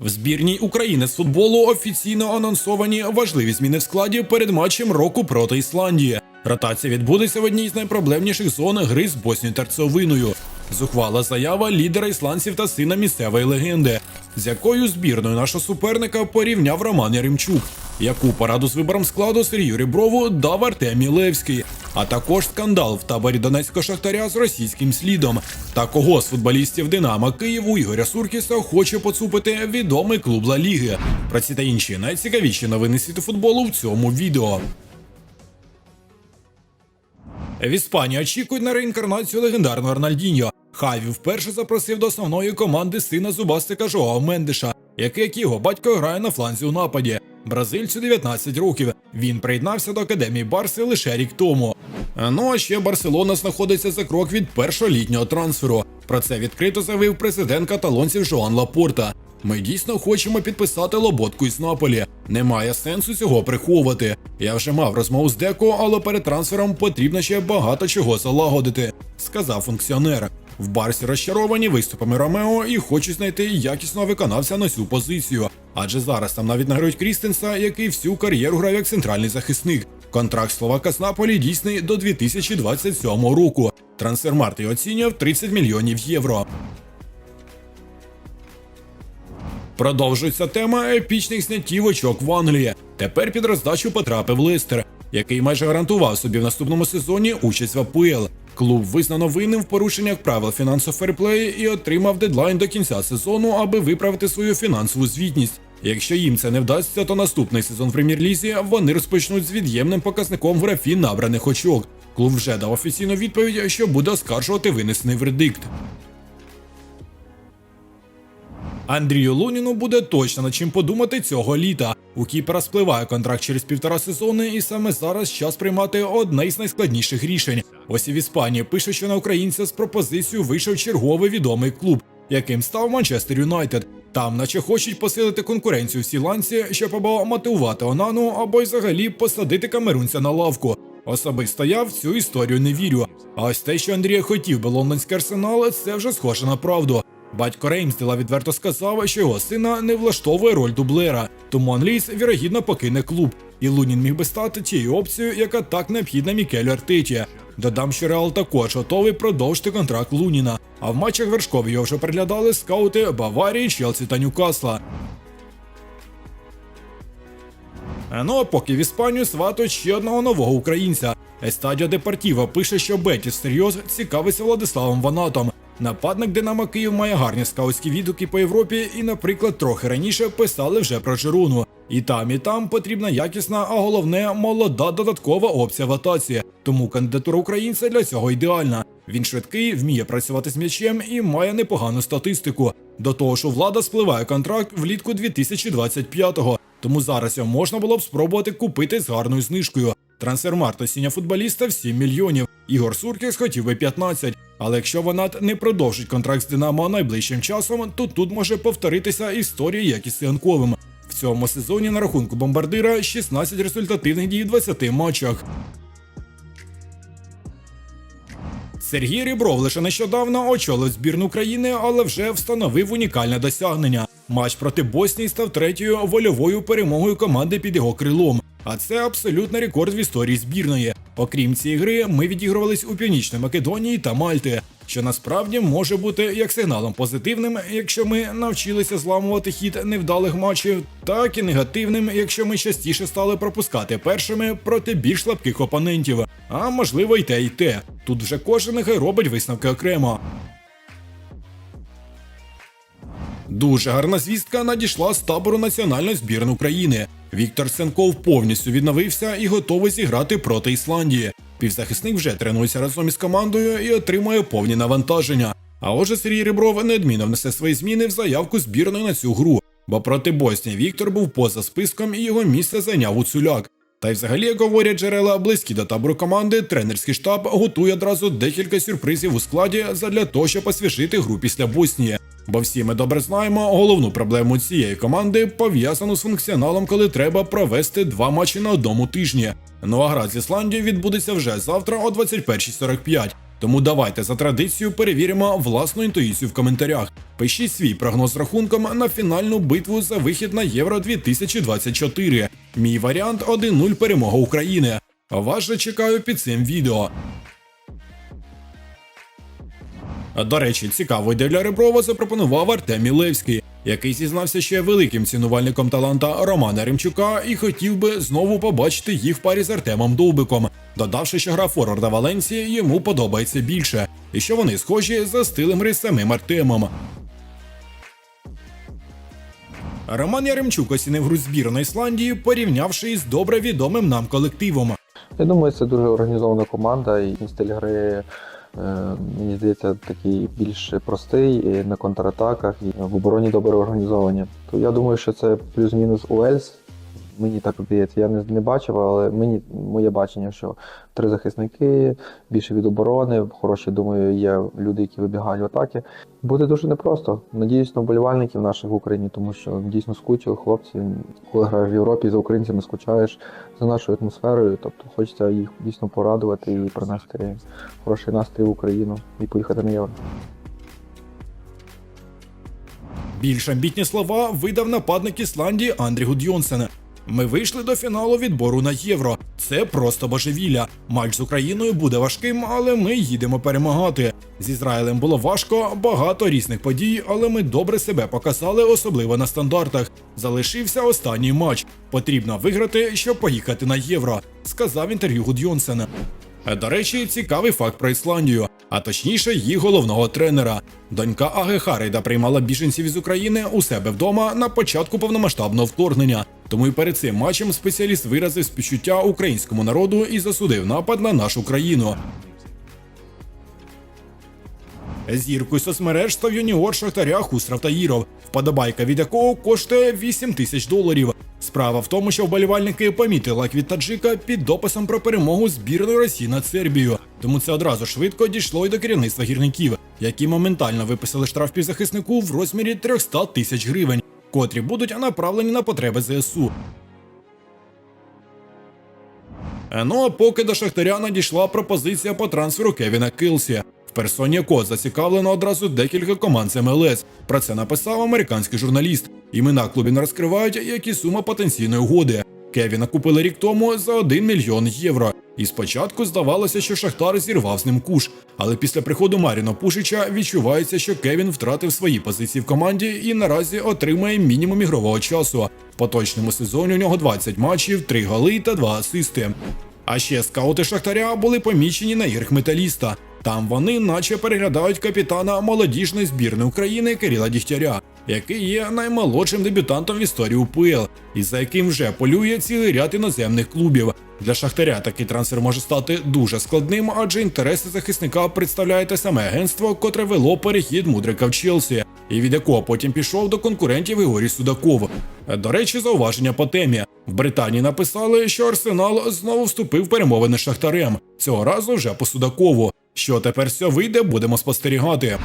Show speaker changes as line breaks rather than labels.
В збірній України з футболу офіційно анонсовані важливі зміни в складі перед матчем року проти Ісландії. Ротація відбудеться в одній з найпроблемніших зон гри з Боснію Терцовиною. Зухвала заява лідера ісландців та сина місцевої легенди, з якою збірною нашого суперника порівняв Роман Яремчук, яку пораду з вибором складу Сергію Ріброву дав Артемій Левський, а також скандал в таборі Донецького шахтаря з російським слідом. Та кого з футболістів Динамо Києву Ігоря Суркіса хоче поцупити відомий клуб Ла Ліги. Про ці та інші найцікавіші новини світу футболу в цьому відео. В Іспанії очікують на реінкарнацію легендарного Арнальдіньо. Хаві вперше запросив до основної команди сина зубастика Жоао Мендеша, який як його батько грає на фланзі у нападі. Бразильцю 19 років. Він приєднався до академії Барси лише рік тому. Ну а ще Барселона знаходиться за крок від першого літнього трансферу. Про це відкрито заявив президент каталонців Жоан Лапорта. Ми дійсно хочемо підписати лоботку із Наполі. Немає сенсу цього приховувати. Я вже мав розмову з Деко, але перед трансфером потрібно ще багато чого залагодити, сказав функціонер. В Барсі розчаровані виступами Ромео і хочуть знайти якісного виконавця на цю позицію. Адже зараз там навіть награють Крістенса, який всю кар'єру грав як центральний захисник. Контракт словака з Наполі дійсний до 2027 року. Трансфермарт його оцінював 30 мільйонів євро. Продовжується тема епічних зняттів очок в Англії. Тепер під роздачу потрапив Лестер, який майже гарантував собі в наступному сезоні участь в АПЛ. Клуб визнано винним в порушеннях правил фінансового ферплею і отримав дедлайн до кінця сезону, аби виправити свою фінансову звітність. Якщо їм це не вдасться, то наступний сезон в прем'єр-лізі вони розпочнуть з від'ємним показником в графі набраних очок. Клуб вже дав офіційну відповідь, що буде оскаржувати винесений вердикт. Андрію Луніну буде точно над чим подумати цього літа. У Кіпера спливає контракт через півтора сезони, і саме зараз час приймати одне із найскладніших рішень. Ось і в Іспанії пише, що на українця з пропозицією вийшов черговий відомий клуб, яким став Манчестер Юнайтед. Там, наче хочуть посилити конкуренцію всі ланці, щоб або мотивувати Онану, або й взагалі посадити камерунця на лавку. Особисто я в цю історію не вірю. А ось те, що Андрія хотів би лондонський арсенал, це вже схоже на правду. Батько Реймсдела відверто сказав, що його сина не влаштовує роль дублера, тому англійсь вірогідно покине клуб, і Лунін міг би стати тією опцією, яка так необхідна Мікелю Артеті. Додам, що Реал також готовий продовжити контракт Луніна. А в матчах вершкові його вже приглядали скаути Баварії, Челсі та Ньюкасла. Ну а поки в Іспанію сватують ще одного нового українця. Естадіо Депортіво пише, що Бетіс Серйоз цікавиться Владиславом Ванатом. Нападник Динамо Київ має гарні скаутські відгуки по Європі, і, наприклад, трохи раніше писали вже про Жируну. І там, і там потрібна якісна, а головне молода додаткова опція в атаці. Тому кандидатура українця для цього ідеальна. Він швидкий, вміє працювати з м'ячем і має непогану статистику. До того у влада спливає контракт влітку 2025-го, тому зараз його можна було б спробувати купити з гарною знижкою. Трансфермарт осіння футболіста в 7 мільйонів. Ігор Суркіс хотів би 15. Але якщо Ванат не продовжить контракт з Динамо найближчим часом, то тут може повторитися історія як із Янковим. В цьому сезоні на рахунку бомбардира 16 результативних дій в 20 матчах. Сергій Рібров лише нещодавно очолив збірну України, але вже встановив унікальне досягнення. Матч проти Боснії став третьою вольовою перемогою команди під його крилом. А це абсолютний рекорд в історії збірної. Окрім цієї гри, ми відігрувались у Північній Македонії та Мальти, що насправді може бути як сигналом позитивним, якщо ми навчилися зламувати хід невдалих матчів, так і негативним, якщо ми частіше стали пропускати першими проти більш слабких опонентів. А можливо, й те, й те. Тут вже кожен робить висновки окремо. Дуже гарна звістка надійшла з табору національної збірної України. Віктор Сенков повністю відновився і готовий зіграти проти Ісландії. Півзахисник вже тренується разом із командою і отримує повні навантаження. А отже, Сергій Ребров неодмінно внесе свої зміни в заявку збірної на цю гру, бо проти Боснії Віктор був поза списком і його місце зайняв Гуцуляк. Та й взагалі, як говорять джерела близькі до табору команди, тренерський штаб готує одразу декілька сюрпризів у складі задля того, щоб освіжити гру після Боснії. Бо всі ми добре знаємо, головну проблему цієї команди пов'язану з функціоналом, коли треба провести два матчі на одному тижні. Ну а гра з Ісландією відбудеться вже завтра о 21.45. Тому давайте за традицією перевіримо власну інтуїцію в коментарях. Пишіть свій прогноз рахунком на фінальну битву за вихід на Євро 2024. Мій варіант 1-0 перемога України. Вас же чекаю під цим відео. До речі, цікаво ідею для Реброва запропонував Артем Мілевський, який зізнався ще великим цінувальником таланта Романа Ремчука і хотів би знову побачити їх в парі з Артемом Довбиком, додавши, що гра форварда Валенції йому подобається більше, і що вони схожі за стилем гри самим Артемом. Роман Яремчук оцінив гру збірної Ісландії, порівнявши із добре відомим нам колективом.
Я думаю, це дуже організована команда, і стиль гри, е, мені здається, такий більш простий і на контратаках, і в обороні добре організовані. То я думаю, що це плюс-мінус Уельс. Мені так здається, я не, не бачив, але мені моє бачення, що три захисники, більше від оборони, хороші, думаю, є люди, які вибігають в атаки. Буде дуже непросто. Надіюсь на вболівальників наших в Україні, тому що дійсно скучили хлопці. Коли граєш в Європі, за українцями скучаєш за нашою атмосферою. Тобто хочеться їх дійсно порадувати і принести хороший настрій в Україну і поїхати на євро.
Більш амбітні слова видав нападник Ісландії Андрій Гудйонсен. Ми вийшли до фіналу відбору на євро. Це просто божевілля. Матч з Україною буде важким, але ми їдемо перемагати. З Ізраїлем було важко, багато різних подій, але ми добре себе показали, особливо на стандартах. Залишився останній матч. Потрібно виграти, щоб поїхати на євро, сказав інтерв'ю Гудйонсен. До речі, цікавий факт про Ісландію, а точніше, її головного тренера. Донька Аги Харейда приймала біженців із України у себе вдома на початку повномасштабного вторгнення. Тому і перед цим матчем спеціаліст виразив співчуття українському народу і засудив напад на нашу країну. Зіркою соцмереж став юніор Шахтаря Хусрав Таїров, вподобайка від якого коштує 8 тисяч доларів. Справа в тому, що вболівальники помітили лайк таджика під дописом про перемогу збірної Росії над Сербією. Тому це одразу швидко дійшло й до керівництва гірників, які моментально виписали штраф півзахиснику в розмірі 300 тисяч гривень, котрі будуть направлені на потреби ЗСУ. Ну а поки до Шахтаря надійшла пропозиція по трансферу Кевіна Килсі. В персоні якого зацікавлено одразу декілька команд з МЛС. Про це написав американський журналіст. Імена клубів не розкривають, як і сума потенційної угоди. Кевіна купили рік тому за 1 мільйон євро. І спочатку здавалося, що Шахтар зірвав з ним куш. Але після приходу Маріно Пушича відчувається, що Кевін втратив свої позиції в команді і наразі отримає мінімум ігрового часу. В поточному сезоні у нього 20 матчів, 3 голи та 2 асисти. А ще скаути Шахтаря були помічені на іграх металіста. Там вони наче переглядають капітана молодіжної збірної України Кирила Дігтяря, який є наймолодшим дебютантом в історії УПЛ, і за яким вже полює цілий ряд іноземних клубів. Для Шахтаря такий трансфер може стати дуже складним, адже інтереси захисника представляє те саме агентство, котре вело перехід мудрика в Челсі, і від якого потім пішов до конкурентів Ігорі Судаков. До речі, зауваження по темі. В Британії написали, що Арсенал знову вступив в перемовини з Шахтарем. Цього разу вже по Судакову. Що тепер все вийде, будемо спостерігати.